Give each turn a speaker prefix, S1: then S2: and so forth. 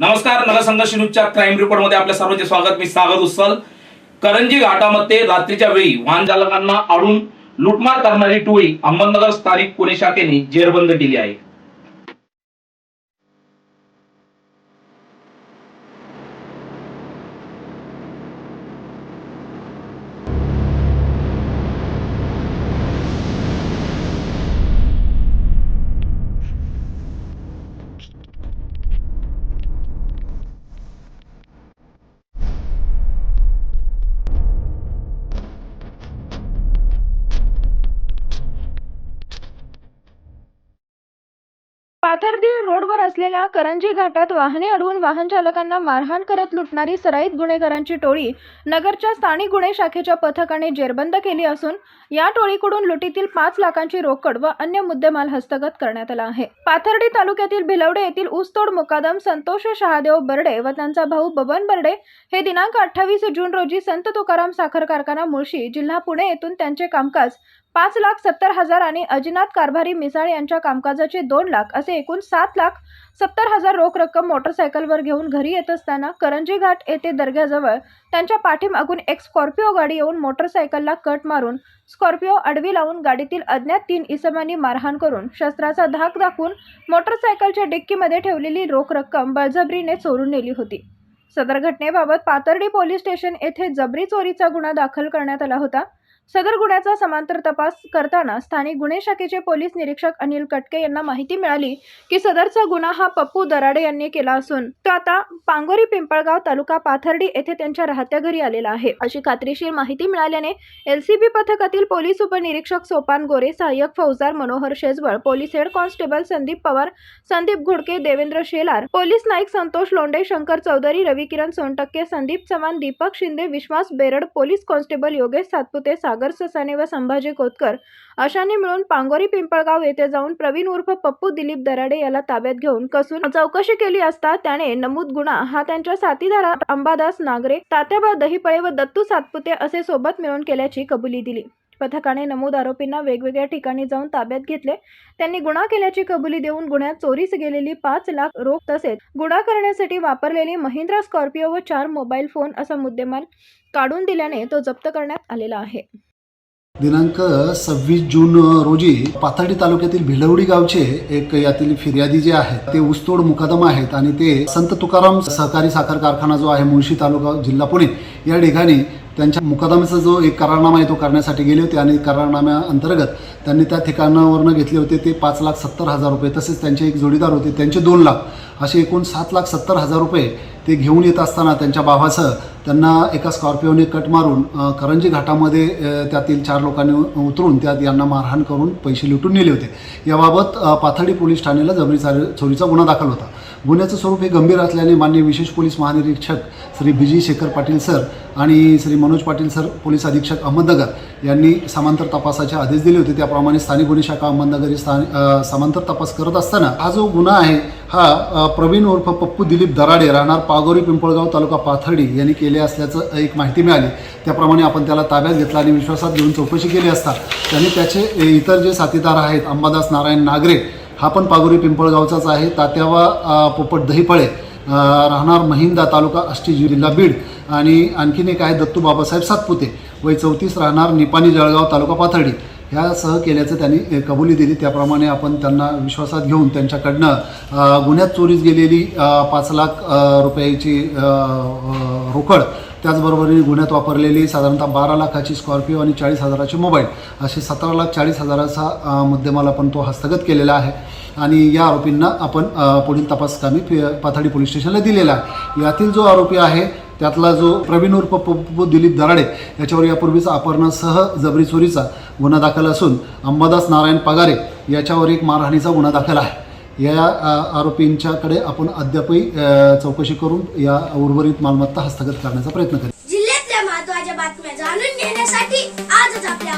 S1: नमस्कार नगरसंघर्ष न्यूजच्या क्राईम रिपोर्टमध्ये आपल्या सर्वांचे स्वागत. मी सागर उस्सल करंजी घाटामध्ये रात्रीच्या वेळी वाहन चालकांना आडून लुटमार करणारी टोळी अहमदनगर स्थानिक पुणे शाखेने जेरबंद केली आहे.
S2: पाथर्डी रोडवर असलेल्या करंजी घाटात वाहने अडवून वाहन चालकांना मारहाण करत लुटणारी सराईत गुन्हेगारांची टोळी नगरच्या स्थानिक गुन्हे शाखेच्या पथकाने जेरबंद केली असून या टोळीकडून लुटीतील पाच लाखांची रोकड व अन्य मुद्देमाल हस्तगत करण्यात आला आहे. पाथर्डी तालुक्यातील भिलवडे येथील ऊसतोड मुकादम संतोष शहादेव बर्डे व त्यांचा भाऊ बबन बर्डे हे दिनांक अठ्ठावीस जून रोजी संत तुकाराम साखर कारखाना मुळशी जिल्हा पुणे येथून त्यांचे कामकाज पाच लाख सत्तर हजार आणि अजिनाथ कारभारी मिसाळ यांच्या कामकाजाचे दोन लाख असे एकूण सात लाख सत्तर हजार रोख रक्कम मोटरसायकलवर घेऊन घरी येत असताना करंजी घाट येथे दर्ग्याजवळ त्यांच्या पाठीमागून एक स्कॉर्पिओ गाडी येऊन मोटरसायकलला कट मारून स्कॉर्पिओ अडवी लावून गाडीतील अज्ञात तीन इसमांनी मारहाण करून शस्त्राचा धाक दाखवून मोटरसायकलच्या डिक्कीमध्ये ठेवलेली रोख रक्कम बळजबरीने चोरून नेली होती. सदर घटनेबाबत पाथर्डी पोलीस स्टेशन येथे जबरी चोरीचा गुन्हा दाखल करण्यात आला होता. सदर गुन्ह्याचा समांतर तपास करताना स्थानिक गुन्हे शाखेचे पोलीस निरीक्षक अनिल कटके यांना माहिती मिळाली की सदरचा गुन्हा हा पप्पू दराडे यांनी केला असून तो आता पांगोरी पिंपळगाव तालुका पाथर्डी येथे त्यांच्या राहत्या घरी आलेला आहे. अशी खात्रीशीर माहिती मिळाल्याने एलसीबी पथकातील पोलीस उपनिरीक्षक सोपान गोरे सहाय्यक फौजदार Manohar Shejwal police head constable Sandeep Pawar Sandeep Ghodke Devendra Shelar police Naik Santosh Londhe Shankar Chaudhari Ravikiran Sontakke Sandeep Chavan Deepak Shinde Vishwas Berad police constable Yogesh Satpute Sagar Sasane व संभाजी कोतकर अशांनी मिळून पांगोरी पिंपळगाव येथे जाऊन प्रवीण उर्फ पप्पू दिलीप दराडे याला ताब्यात घेऊन कसून चौकशी केली असता त्याने नमूद गुन्हा हा त्यांच्या साथीदारा अंबादास नागरे तात्याबा दहिपळे व दत्तू सातपुते असे सोबत मिळून केल्याची कबुली दिली. पथकाने नमूद आरोपींना वेगवेगळ्या ठिकाणी जाऊन ताब्यात घेतले. त्यांनी गुन्हा केल्याची कबुली देऊन गुन्ह्यात चोरीस गेलेली पाच लाख रोख तसेच गुन्हा करण्यासाठी वापरलेली महिंद्रा स्कॉर्पिओ व चार मोबाईल फोन असा मुद्देमाल काढून दिल्याने तो जप्त करण्यात आलेला आहे.
S3: दिनांक सव्वीस जून रोजी पाथर्डी तालुक्यातील भिलवडी गावचे एक यातील फिर्यादी जे आहेत ते ऊसतोड मुकादम आहेत आणि ते संत तुकाराम सहकारी साखर कारखाना जो आहे मुळशी तालुका जिल्हा पुणे या ठिकाणी त्यांच्या मुकादमाचा जो एक करारनामा आहे तो करण्यासाठी गेले होते आणि करारनाम्या अंतर्गत त्यांनी त्या ठिकाणावरनं घेतले होते ते पाच लाख सत्तर हजार रुपये तसेच त्यांचे एक जोडीदार होते त्यांचे दोन लाख असे एकूण सात लाख सत्तर हजार रुपये ते घेऊन येत असताना त्यांच्या भावासह त्यांना एका स्कॉर्पिओने कट मारून करंजी घाटामध्ये त्यातील चार लोकांनी उतरून त्यात यांना मारहाण करून पैसे लुटून नेले होते. याबाबत पाथर्डी पोलीस ठाण्याला जबरी चोरीचा गुन्हा दाखल होता. गुन्ह्याचं स्वरूप हे गंभीर असल्याने मान्य विशेष पोलीस महानिरीक्षक Shri B G Shekhar Patil sir आणि श्री मनोज पाटील सर पोलीस अधीक्षक अहमदनगर यांनी समांतर तपासाचे आदेश दिले होते. त्याप्रमाणे स्थानिक गुन्हे शाखा अहमदनगर ही स्थान समांतर तपास करत असताना हा जो गुन्हा आहे हा प्रवीण उर्फ पप्पू दिलीप दराडे राहणार पागोरी पिंपळगाव तालुका पाथर्डी यांनी केले असल्याचं एक माहिती मिळाली. त्याप्रमाणे आपण त्याला ताब्यात घेतला आणि विश्वासात घेऊन चौकशी केली असता त्यांनी त्याचे इतर जे साथीदार आहेत अंबादास नारायण नागरे हा पण पागोरी पिंपळगावचाच आहे. तात्यावा पोपट दहीफळे राहणार महिंदा तालुका अष्टी जिल्हा बीड आणि आणखीन एक आहे दत्तू बाबासाहेब सातपुते. वय चौतीस राहणार निपाणी जळगाव तालुका पाथर्डी. ह्यासह केल्याचं त्यांनी कबुली दिली. त्याप्रमाणे आपण त्यांना विश्वासात घेऊन त्यांच्याकडनं गुन्ह्यात चोरीस गेलेली पाच लाख रुपयाची रोकड त्याचबरोबर गुन्ह्यात वापरलेली साधारणतः बारा लाखाची स्कॉर्पिओ आणि चाळीस हजाराचे मोबाईल असे सतरा लाख चाळीस हजाराचा मुद्देमाल आपण तो हस्तगत केलेला आहे. आणि या आरोपींना आपण पुढील तपासकामी पाथाडी पोलीस स्टेशनला दिलेला आहे. यातील जो आरोपी आहे त्यातला जो प्रवीण उर्फ पप्पू दिलीप दराडे याच्यावर यापूर्वीचा अपहरणासह जबरी चोरीचा गुन्हा दाखल असून अंबादास नारायण पगारे याच्यावर एक मारहाणीचा गुन्हा दाखल आहे. या आरोपींच्याकडे आपण अद्यापही चौकशी करून या उर्वरित मालमत्ता हस्तगत करण्याचा प्रयत्न करू.
S4: जिल्ह्यातल्या महत्त्वाच्या बातम्या जाणून घेण्यासाठी आजच आपल्या